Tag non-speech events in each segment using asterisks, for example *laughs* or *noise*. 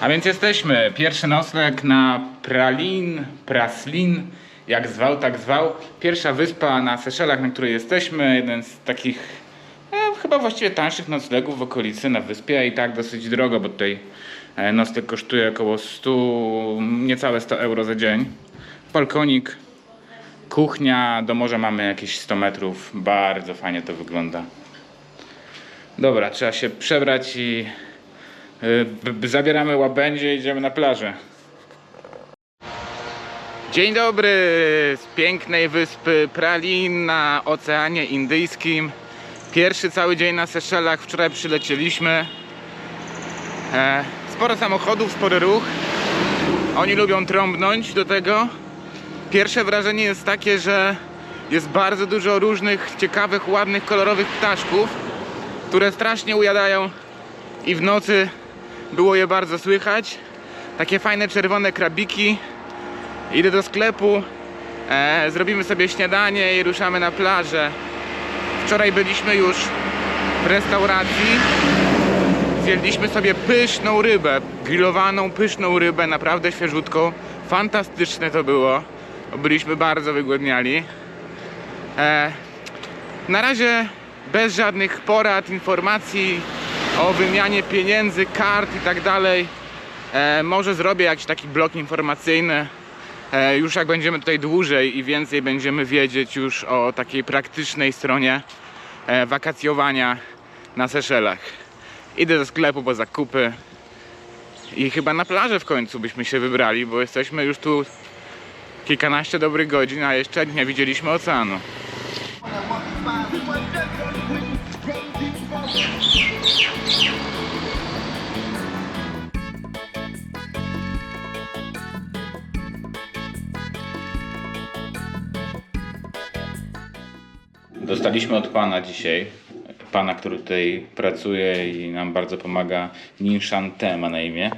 A więc jesteśmy. Pierwszy nocleg na Pralin, Praslin, jak zwał, tak zwał. Pierwsza wyspa na Seszelach, na której jesteśmy. Jeden z takich e, chyba właściwie tańszych noclegów w okolicy na wyspie. I tak dosyć drogo, bo tutaj e, nocleg kosztuje około 100, niecałe 100 euro za dzień. Balkonik, kuchnia, do morza mamy jakieś 100 metrów. Bardzo fajnie to wygląda. Dobra, trzeba się przebrać i y, zabieramy łabędzie i idziemy na plażę. Dzień dobry z pięknej wyspy Pralin na Oceanie Indyjskim. Pierwszy cały dzień na Seszelach. Wczoraj przylecieliśmy. E, sporo samochodów, spory ruch. Oni lubią trąbnąć do tego. Pierwsze wrażenie jest takie, że jest bardzo dużo różnych ciekawych, ładnych, kolorowych ptaszków które strasznie ujadają i w nocy było je bardzo słychać. Takie fajne czerwone krabiki. Idę do sklepu, e, zrobimy sobie śniadanie i ruszamy na plażę. Wczoraj byliśmy już w restauracji. Zjedliśmy sobie pyszną rybę, grillowaną pyszną rybę, naprawdę świeżutką. Fantastyczne to było. Byliśmy bardzo wygłodniali. E, na razie bez żadnych porad, informacji o wymianie pieniędzy, kart i tak dalej. E, może zrobię jakiś taki blok informacyjny. E, już jak będziemy tutaj dłużej i więcej będziemy wiedzieć już o takiej praktycznej stronie e, wakacjowania na Seszelach. Idę do sklepu po zakupy i chyba na plażę w końcu byśmy się wybrali, bo jesteśmy już tu kilkanaście dobrych godzin, a jeszcze nie widzieliśmy oceanu. Dostaliśmy od pana dzisiaj, pana, który tutaj pracuje i nam bardzo pomaga, Ninshan Te ma na imię,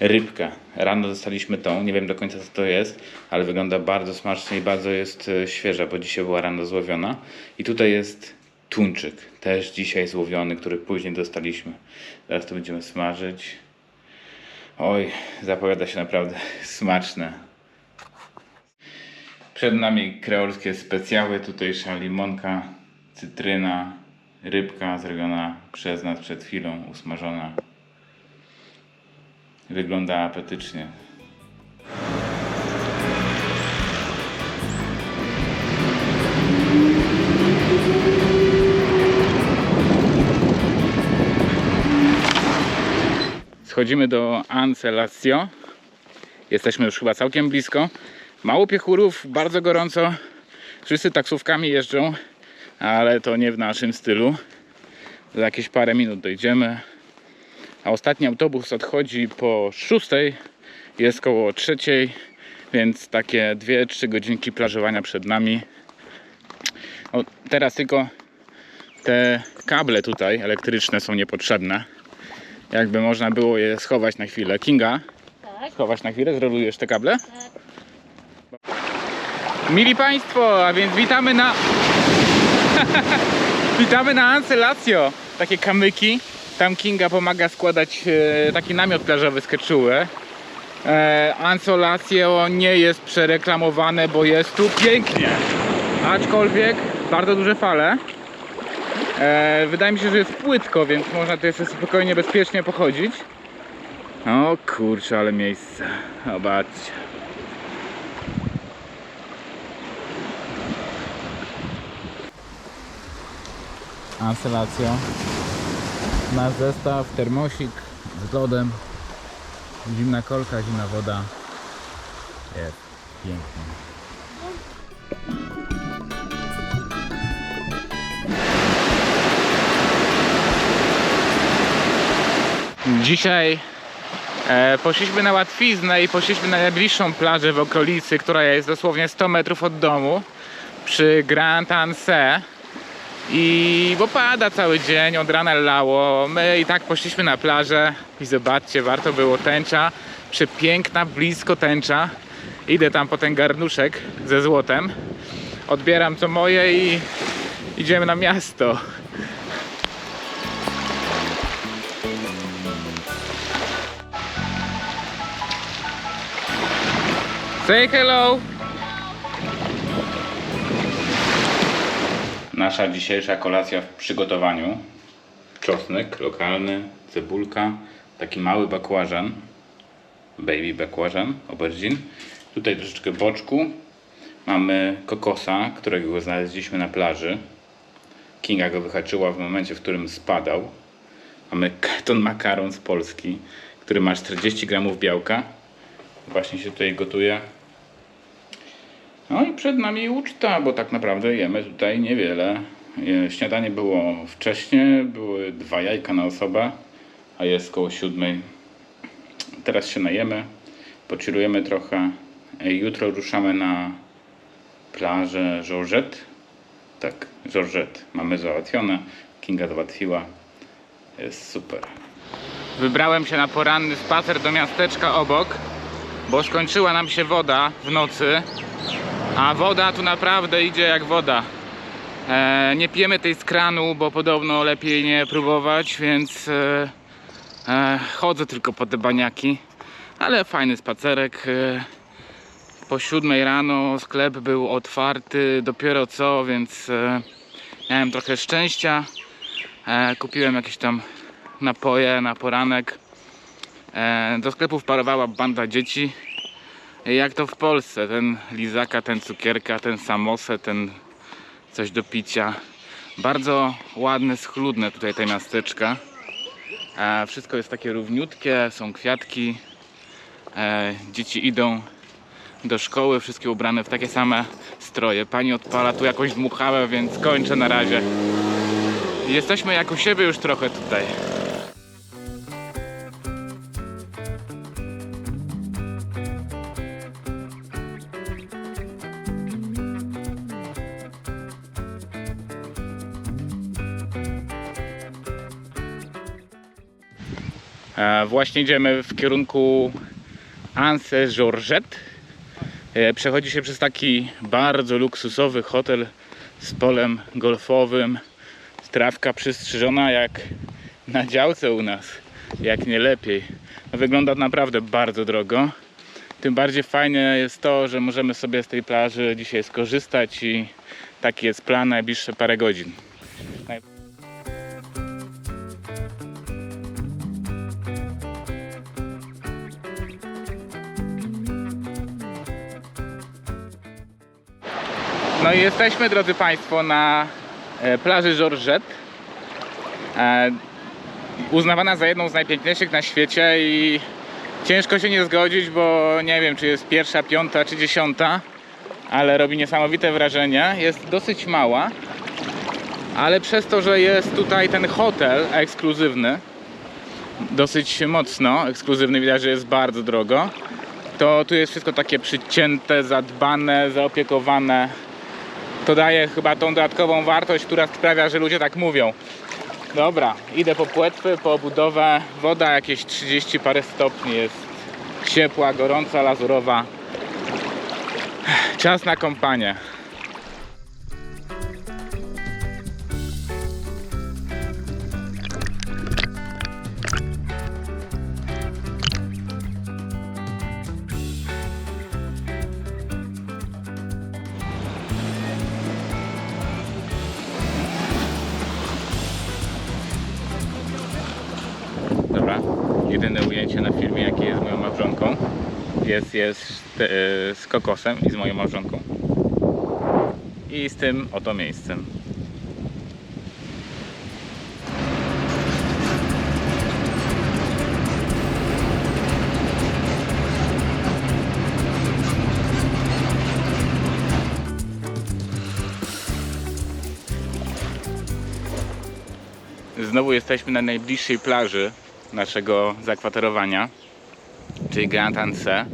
rybkę. Rano dostaliśmy tą, nie wiem do końca co to jest, ale wygląda bardzo smacznie i bardzo jest e, świeża, bo dzisiaj była rano złowiona. I tutaj jest tuńczyk, też dzisiaj złowiony, który później dostaliśmy. Teraz to będziemy smażyć. Oj, zapowiada się naprawdę *laughs* smaczne. Przed nami kreolskie specjały, tutejsza limonka, cytryna, rybka zrobiona przez nas przed chwilą, usmażona. Wygląda apetycznie. Schodzimy do Ancelasio. Jesteśmy już chyba całkiem blisko. Mało piechurów, bardzo gorąco. Wszyscy taksówkami jeżdżą, ale to nie w naszym stylu. Za jakieś parę minut dojdziemy. A ostatni autobus odchodzi po 6, jest koło 3, więc takie 2-3 godzinki plażowania przed nami. O, teraz tylko te kable tutaj elektryczne są niepotrzebne. Jakby można było je schować na chwilę. Kinga, Tak, schować na chwilę, zrolujesz te kable? tak. Mili Państwo, a więc witamy na *laughs* witamy na Ancelatio. Takie kamyki. Tam Kinga pomaga składać e, taki namiot plażowy z keczuły. E, nie jest przereklamowane, bo jest tu pięknie. Aczkolwiek bardzo duże fale. E, wydaje mi się, że jest płytko, więc można tu jeszcze spokojnie, bezpiecznie pochodzić. O kurczę, ale miejsce. Zobaczcie. Anselacjo. Nasz zestaw, termosik z lodem. Zimna kolka, zimna woda. Jest pięknie. Dzisiaj e, poszliśmy na łatwiznę i poszliśmy na najbliższą plażę w okolicy, która jest dosłownie 100 metrów od domu przy Grand Anse. I bo pada cały dzień, od rana lało. My i tak poszliśmy na plażę i zobaczcie, warto było tęcza. Przepiękna, blisko tęcza. Idę tam po ten garnuszek ze złotem. Odbieram co moje i idziemy na miasto. Say hello! Nasza dzisiejsza kolacja w przygotowaniu. Czosnek lokalny, cebulka, taki mały bakłażan, baby bakłażan, aubergine. Tutaj troszeczkę boczku. Mamy kokosa, którego znaleźliśmy na plaży. Kinga go wyhaczyła w momencie, w którym spadał. Mamy *laughs* karton makaron z Polski, który ma 40 gramów białka. Właśnie się tutaj gotuje. No i przed nami uczta, bo tak naprawdę jemy tutaj niewiele. E, Śniadanie było wcześnie, były dwa jajka na osobę, a jest koło siódmej. Teraz się najemy, pochillujemy trochę. E, Jutro ruszamy na plażę Georgette. Tak, Georgette. Mamy załatwione. Kinga załatwiła. Jest super. Wybrałem się na poranny spacer do miasteczka obok, bo skończyła nam się woda w nocy. A woda tu naprawdę idzie jak woda. E, nie pijemy tej z kranu, bo podobno lepiej nie próbować, więc e, e, chodzę tylko po te baniaki. Ale fajny spacerek. E, po siódmej rano sklep był otwarty dopiero co, więc e, miałem trochę szczęścia. E, kupiłem jakieś tam napoje na poranek. E, do sklepu wparowała banda dzieci. Jak to w Polsce, ten lizaka, ten cukierka, ten samosę, ten coś do picia. Bardzo ładne, schludne tutaj te miasteczka. E, wszystko jest takie równiutkie, są kwiatki. E, dzieci idą do szkoły, wszystkie ubrane w takie same stroje. Pani odpala tu jakąś dmuchałę, więc kończę na razie. Jesteśmy jak u siebie już trochę tutaj. Właśnie idziemy w kierunku Anse Georgette. E, Przechodzi się przez taki bardzo luksusowy hotel z polem golfowym. Trawka przystrzyżona jak na działce u nas, jak nie lepiej. Wygląda naprawdę bardzo drogo. Tym bardziej fajne jest to, że możemy sobie z tej plaży dzisiaj skorzystać i taki jest plan najbliższe parę godzin. No i jesteśmy, drodzy Państwo, na e, plaży Georgette. E, Uznawana za jedną z najpiękniejszych na świecie i ciężko się nie zgodzić, bo nie wiem, czy jest pierwsza, piąta czy dziesiąta, ale robi niesamowite wrażenie. Jest dosyć mała, ale przez to, że jest tutaj ten hotel ekskluzywny, dosyć mocno ekskluzywny, widać, że jest bardzo drogo, to tu jest wszystko takie przycięte, zadbane, zaopiekowane to daje chyba tą dodatkową wartość, która sprawia, że ludzie tak mówią. Dobra, idę po płetwy, po budowę. Woda jakieś 30 parę stopni jest. Ciepła, gorąca, lazurowa. Czas na kąpanie. Jest, jest e, z kokosem i z moją małżonką. I z tym oto miejscem. Znowu jesteśmy na najbliższej plaży naszego zakwaterowania, czyli Grand Anse.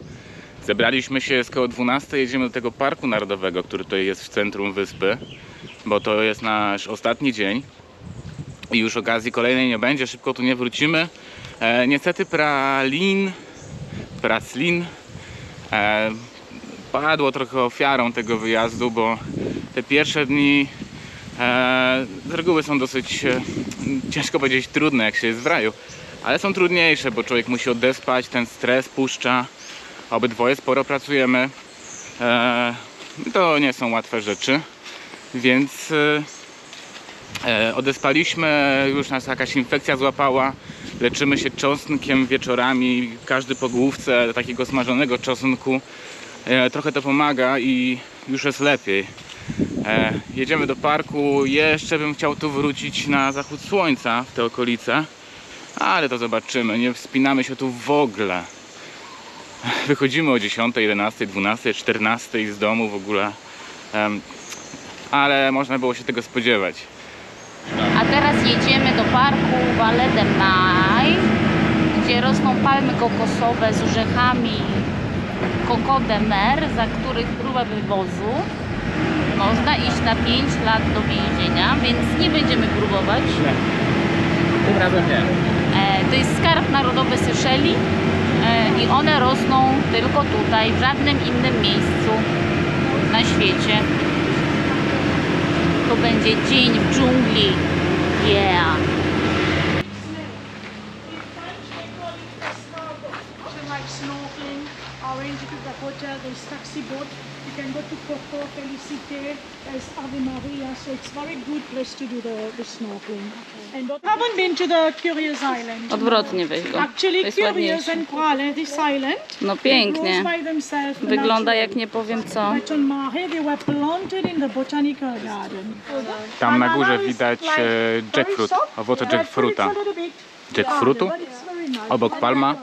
Zebraliśmy się jest koło 12, jedziemy do tego parku narodowego, który tutaj jest w centrum wyspy. bo to jest nasz ostatni dzień i już okazji kolejnej nie będzie, szybko tu nie wrócimy. E, niestety pralin, praclin e, padło trochę ofiarą tego wyjazdu, bo te pierwsze dni e, z reguły są dosyć, e, ciężko powiedzieć trudne jak się jest w raju, ale są trudniejsze, bo człowiek musi odespać, ten stres puszcza. Obydwoje sporo pracujemy. E, to nie są łatwe rzeczy, więc e, e, odespaliśmy, już nas jakaś infekcja złapała. Leczymy się czosnkiem wieczorami, każdy po główce takiego smażonego czosnku. E, trochę to pomaga i już jest lepiej. E, jedziemy do parku. Jeszcze bym chciał tu wrócić na zachód słońca w te okolice, ale to zobaczymy. Nie wspinamy się tu w ogóle. Wychodzimy o 10, 11, 12, 14 z domu w ogóle. Ale można było się tego spodziewać. A teraz jedziemy do parku Valle de Mai, gdzie rosną palmy kokosowe z orzechami Coco de Mer, za których próbę wywozu można iść na 5 lat do więzienia, więc nie będziemy próbować. Tym razem nie. E, To jest skarb narodowy Syszeli e, i one rosną tylko tutaj, w żadnym innym miejscu na świecie. To będzie dzień w dżungli. Yeah! Hotel, there's taxi boat. You can go to Coco, Felicite, there's Ave Maria. So it's very good place to do the, the snorkeling. I haven't been to the Curious Island. Odwrotnie weź go. To Actually, jest Curious ładniejsze. and Kuala, this island, No pięknie. grows by themselves Wygląda jak nie powiem co. But on Mahe, they were planted in the botanical garden. Tam na górze widać e, jackfruit, owoce jackfruita. a little bit Jackfruitu? Obok palma.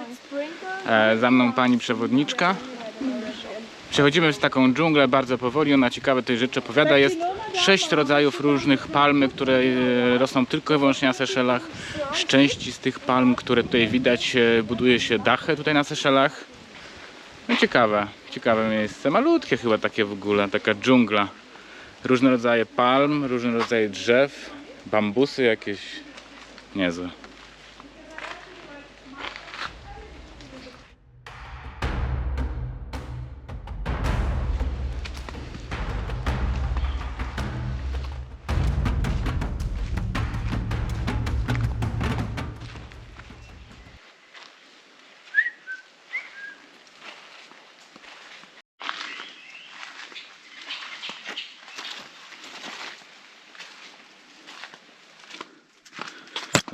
E, za mną pani przewodniczka. Przechodzimy z taką dżunglę bardzo powoli, ona ciekawe tej rzeczy opowiada. Jest sześć rodzajów różnych palmy, które e, rosną tylko i wyłącznie na Seszelach. Z części z tych palm, które tutaj widać, e, buduje się dachy tutaj na Seszelach. No ciekawe, ciekawe miejsce. Malutkie chyba takie w ogóle, taka dżungla. Różne rodzaje palm, różne rodzaje drzew, bambusy jakieś. Niezłe.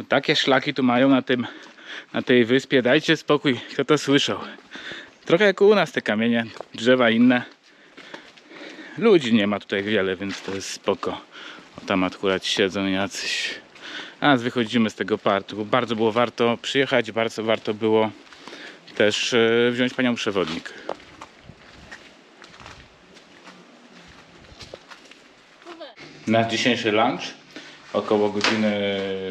Takie szlaki tu mają na tym, na tej wyspie. Dajcie spokój, kto to słyszał. Trochę jak u nas te kamienie, drzewa inne. Ludzi nie ma tutaj wiele, więc to jest spoko. O, tam akurat siedzą jacyś. A więc wychodzimy z tego parku. Bardzo było warto przyjechać, bardzo warto było też e, wziąć panią przewodnik. Nasz dzisiejszy lunch około godziny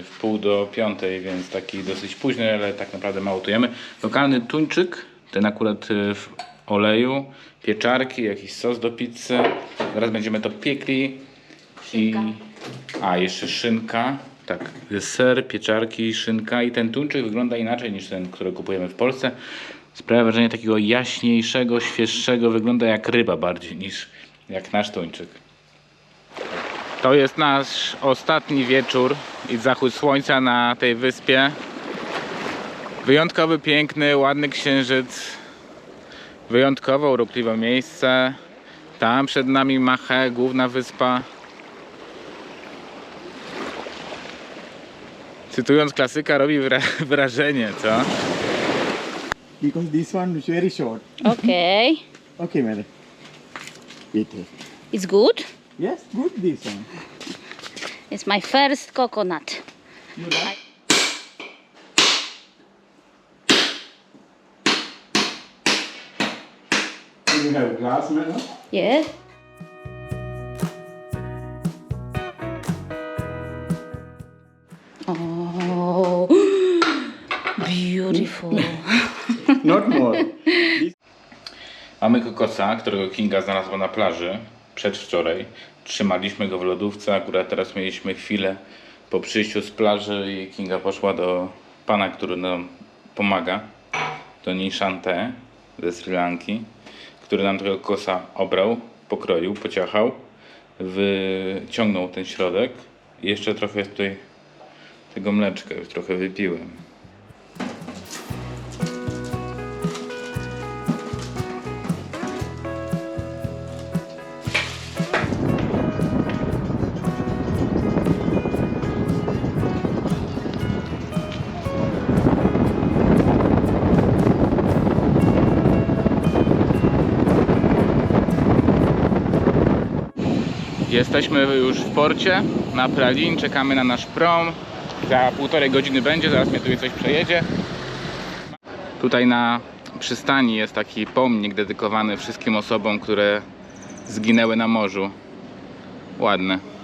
w pół do piątej, więc taki dosyć późny, ale tak naprawdę mało tujemy. Lokalny tuńczyk, ten akurat y, w oleju, pieczarki, jakiś sos do pizzy. Zaraz będziemy to piekli. I... A, jeszcze szynka. Tak, ser, pieczarki, szynka i ten tuńczyk wygląda inaczej niż ten, który kupujemy w Polsce. Sprawia wrażenie takiego jaśniejszego, świeższego, wygląda jak ryba bardziej niż jak nasz tuńczyk. To jest nasz ostatni wieczór i zachód słońca na tej wyspie. Wyjątkowy, piękny, ładny księżyc. Wyjątkowo urokliwe miejsce. Tam przed nami Mache, główna wyspa. Cytując klasyka, robi wra- *laughs* wrażenie, co? because this one is very short. Okej. Okay, madam. It's good? Yes, good this one. It's my first coconut. You like? You have glass, madam? Yes. Oh, *gasps* beautiful. Not more. *laughs* Mamy kokosa, którego Kinga znalazła na plaży. Przedwczoraj. Trzymaliśmy go w lodówce, akurat teraz mieliśmy chwilę po przyjściu z plaży i Kinga poszła do pana, który nam pomaga, do Nishante ze Sri Lanki, który nam tego kosa obrał, pokroił, pociachał, wyciągnął ten środek jeszcze trochę tutaj tego mleczka, już trochę wypiłem. Jesteśmy już w porcie na Pralin, czekamy na nasz prom. Za półtorej godziny będzie, zaraz mnie tutaj coś przejedzie. Tutaj na przystani jest taki pomnik dedykowany wszystkim osobom, które zginęły na morzu. Ładne.